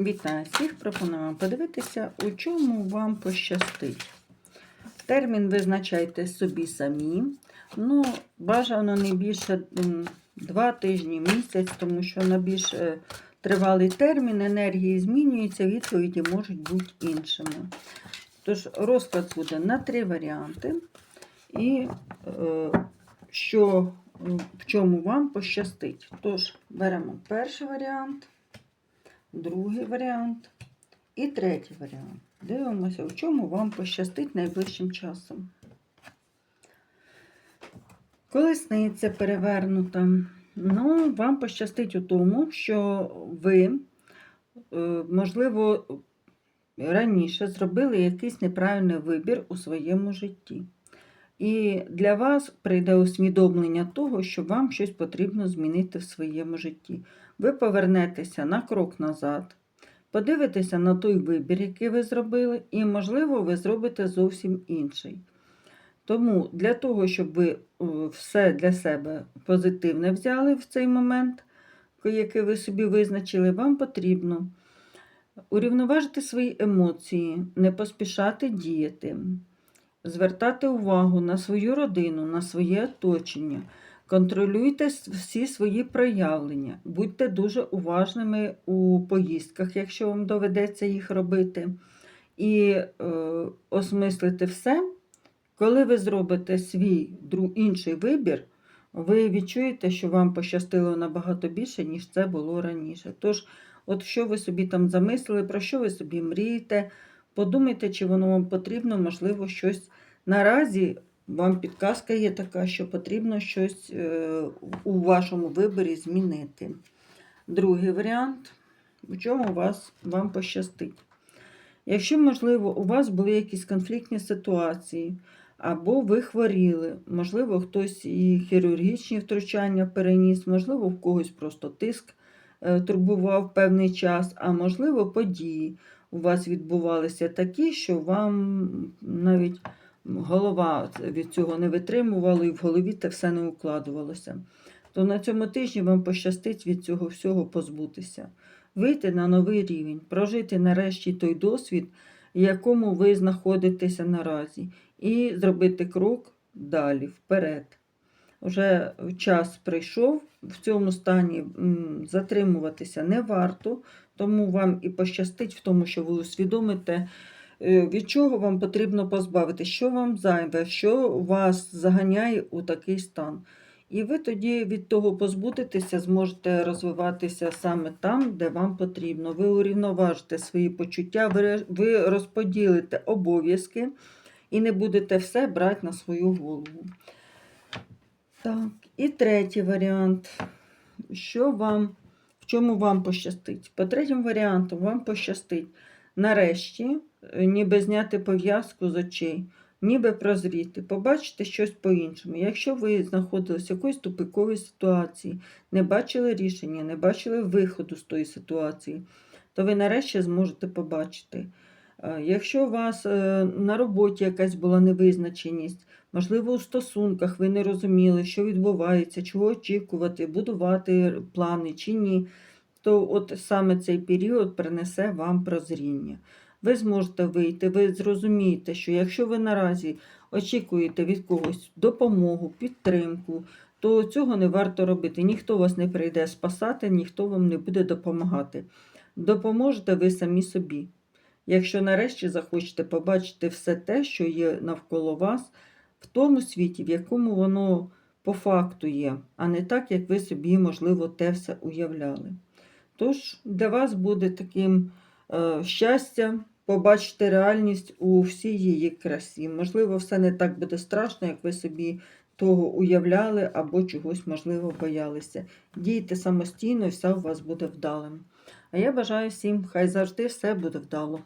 Вітаю всіх! Пропоную вам подивитися, у чому вам пощастить. Термін визначайте собі самі. Ну, бажано не більше м, 2 тижні, місяць, тому що на більш е, тривалий термін енергії змінюються, відповіді можуть бути іншими. Тож, розклад буде на три варіанти. І е, що, в чому вам пощастить. Тож, беремо перший варіант другий варіант і третій варіант. Дивимося, в чому вам пощастить найближчим часом. Колесниця перевернута. Ну, вам пощастить у тому, що ви, е, можливо, раніше зробили якийсь неправильний вибір у своєму житті. І для вас прийде усвідомлення того, що вам щось потрібно змінити в своєму житті. Ви повернетеся на крок назад, подивитеся на той вибір, який ви зробили, і, можливо, ви зробите зовсім інший. Тому для того, щоб ви е, все для себе позитивне взяли в цей момент, який ви собі визначили, вам потрібно урівноважити свої емоції, не поспішати діяти, звертати увагу на свою родину, на своє оточення. Контролюйте всі свої проявлення, будьте дуже уважними у поїздках, якщо вам доведеться їх робити. І е, осмислити все. Коли ви зробите свій інший вибір, ви відчуєте, що вам пощастило набагато більше, ніж це було раніше. Тож, от що ви собі там замислили, про що ви собі мрієте, подумайте, чи воно вам потрібно, можливо, щось наразі вам підказка є така, що потрібно щось е, у вашому виборі змінити. Другий варіант, в чому вас, вам пощастить. Якщо, можливо, у вас були якісь конфліктні ситуації, або ви хворіли, можливо, хтось і хірургічні втручання переніс, можливо, в когось просто тиск е, турбував певний час, а можливо, події у вас відбувалися такі, що вам навіть голова від цього не витримувала, і в голові те все не укладувалося. То на цьому тижні вам пощастить від цього всього позбутися, вийти на новий рівень, прожити нарешті той досвід, якому ви знаходитеся наразі, і зробити крок далі, вперед. Уже час прийшов, в цьому стані затримуватися не варто, тому вам і пощастить в тому, що ви усвідомите. Е, від чого вам потрібно позбавити, що вам зайве, що вас заганяє у такий стан. І ви тоді від того позбудетеся, зможете розвиватися саме там, де вам потрібно. Ви урівноважите свої почуття, ви розподілите обов'язки і не будете все брати на свою голову. Так, і третій варіант. Що вам, В чому вам пощастить? По третьому варіанту вам пощастить нарешті ніби зняти пов'язку з очей, ніби прозріти, побачити щось по-іншому. Якщо ви знаходилися в якоїсь тупиковій ситуації, не бачили рішення, не бачили виходу з тої ситуації, то ви нарешті зможете побачити. Е, якщо у вас е, на роботі якась була невизначеність, можливо, у стосунках ви не розуміли, що відбувається, чого очікувати, будувати плани чи ні, то от саме цей період принесе вам прозріння ви зможете вийти, ви зрозумієте, що якщо ви наразі очікуєте від когось допомогу, підтримку, то цього не варто робити. Ніхто вас не прийде спасати, ніхто вам не буде допомагати. Допоможете ви самі собі. Якщо нарешті захочете побачити все те, що є навколо вас, в тому світі, в якому воно по факту є, а не так, як ви собі, можливо, те все уявляли. Тож, для вас буде таким е, щастя побачити реальність у всій її красі. Можливо, все не так буде страшно, як ви собі того уявляли або чогось, можливо, боялися. Дійте самостійно, і все у вас буде вдалим. А я бажаю всім, хай завжди все буде вдало.